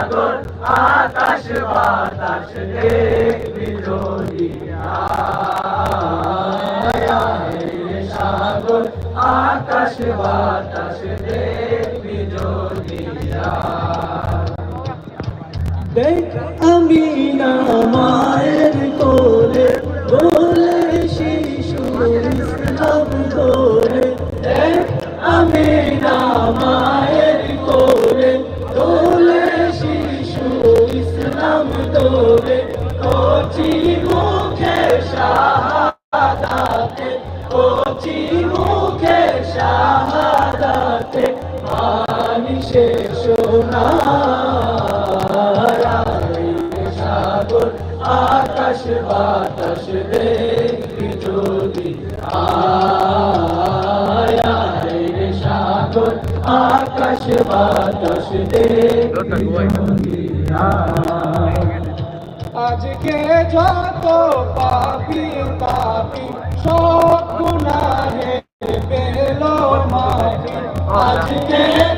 সাগর, আকাশ, বাতাস দেখবি যদি সাগর, আকাশ, বাতাস এক বিজোড়িয়া দেখ আমি না মায়ের কোলে শাহাদাতে মানিসে সোনা সাগর, আকাশ বাতাস দেখবি যদি রে সাগর, আকাশ বাতাস দেখবি। আজকে যত পাপি পাপি সব পেল মাফি আজকে যত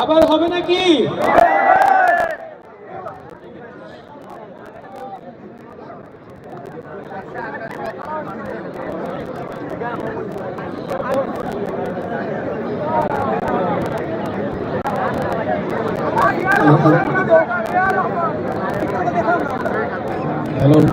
আবার হবে নাকি? হ্যালো এই বলি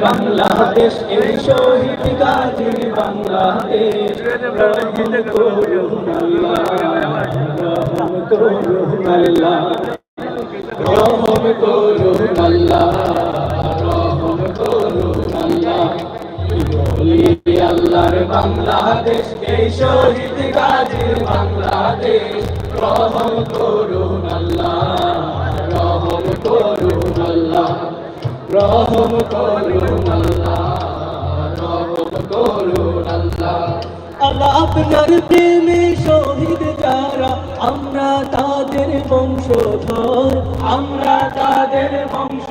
বাংলাদেশ এই আল্লাহর বাংলাদেশ এই শহীদ গাজীর বাংলাদেশ রহম করুন আল্লাহ, রহম করুন আল্লাহ, রহম করুন আল্লাহ, রহম করুন আল্লাহ। আল্লাহ আপনার প্রেমে শহীদ যারা, আমরা তাদের বংশধর, আমরা তাদের বংশধর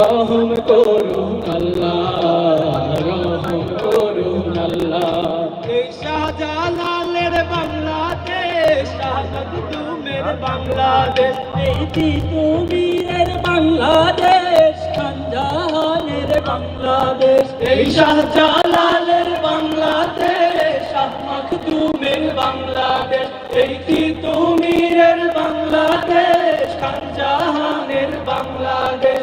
রহম করুন আল্লাহ, রহম করুন আল্লাহ। শাহজালালের বাংলাদেশ শাহাদ তুমের বাংলাদেশ। এই তিতুমিরের বাংলাদেশ খানজাহানের বাংলাদেশ। এই শাহজালালের বাংলাদেশ শাহ মাখদুমের বাংলাদেশ। এই তিতুমিরের বাংলাদেশ খানজাহানের বাংলাদেশ।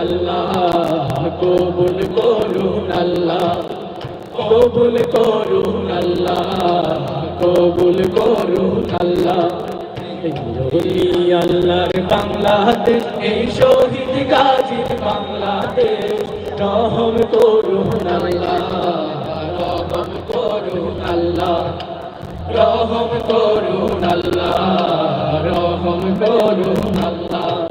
আল্লাহ, কবুল করুন আল্লাহ, কবুল করুন আল্লাহ, কবুল করুন আল্লাহ। আল্লাহর বাংলাদেশ এই শহীদ গাজীর বাংলাদেশ রহম করুন আল্লাহ, রহম করুন আল্লাহ, রহম করুন আল্লাহ, রহম করুন আল্লাহ।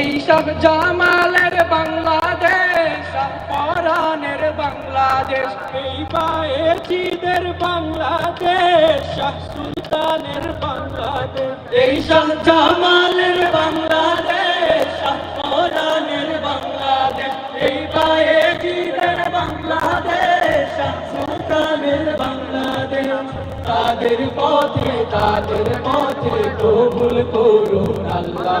এই সব জামালের বাংলাদেশ পরানের বাংলাদেশ, এই বায়েজিদের বাংলাদেশ সুলতানের বাংলাদেশ। এই শাহ জামালের বাংলাদেশ শাহরানের বাংলাদেশ, এই পায়ে জীবের বাংলাদেশ সুলতানের বাংলাদেশ। তাদের পথে তাদের পথে কবুল করুন আল্লাহ।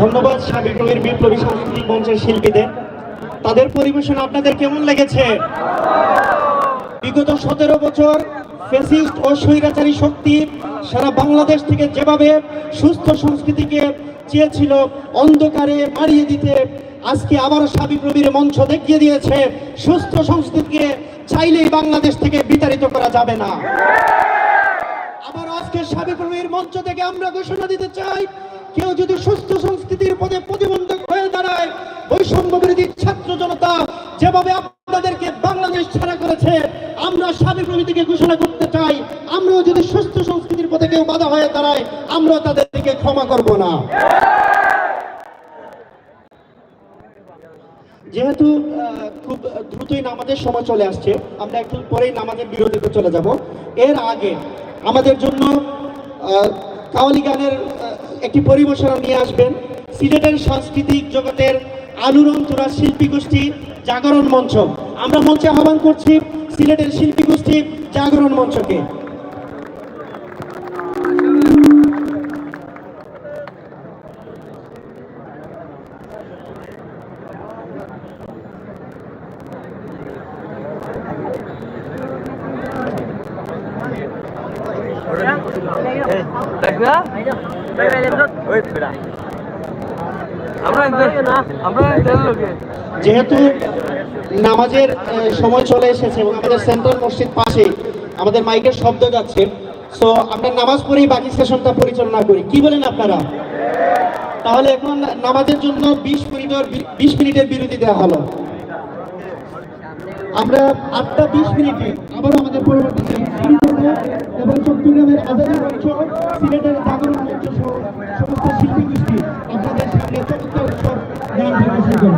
ধন্যবাদ সাবেক বিপ্লবী সাংস্কৃতিক মঞ্চের শিল্পীদের। তাদের পরিবেশন আপনাদের কেমন লেগেছে? বিগত সতেরো বছর ফেসিস্ট ও স্বৈরাচারী শক্তি সারা বাংলাদেশ থেকে যেভাবে সুস্থ সংস্কৃতিকে চেয়েছিল অন্ধকারে মারিয়ে দিতে, আজকে আবারও সাবিক রবির মঞ্চ দেখিয়ে দিয়েছে, সুস্থ সংস্কৃতিকে চাইলেই বাংলাদেশ থেকে বিতাড়িত করা যাবে না। আবার আজকে সাবেক মঞ্চ থেকে আমরা ঘোষণা দিতে চাই, কেউ যদি সুস্থ সংস্কৃতির পদে প্রতিবন্ধক হয়ে দাঁড়ায় বৈষম্য বিরোধী ছাত্র জনতা যেভাবে আপনাদেরকে বাংলাদেশ ছাড়া করেছে, আমরা সাবেক রবিকে ঘোষণা করতে চাই, আমরাও যদি সুস্থ সংস্কৃতির পথে কেউ বাধা হয়ে দাঁড়ায়, আমরা তাদেরকে ক্ষমা করব না। যেহেতু খুব দ্রুতই নামাজের সময় চলে আসছে, আমরা একটু পরেই নামাজের বিরতিতে চলে যাব। এর আগে আমাদের জন্য কাওয়ালি গানের একটি পরিবেশনা নিয়ে আসবেন। সিলেটের সাংস্কৃতিক জগতের আনুরন্তরা শিল্পী গোষ্ঠী জাগরণ মঞ্চ আমরা মঞ্চে আহ্বান করছি সিলেটের শিল্পী গোষ্ঠী জাগরণ মঞ্চকে যেহেতু নামাজের সময় চলে এসেছে এবং আমাদের সেন্ট্রাল মসজিদ পাশে আমাদের মাইকের শব্দ যাচ্ছে সো আমরা নামাজ পড়েই বাকি সেশনটা পরিচালনা করি। কি বলেন আপনারা? তাহলে এখন নামাজের জন্য বিশ মিনিটের বিশ মিনিটের বিরতি দেওয়া হলো। আমরা আটটা বিশ মিনিটে আবার আমাদের পরবর্তী এবং চট্টগ্রামের সিলেটের জাগরণ মঞ্চ সমস্ত শিল্পী গান থেকে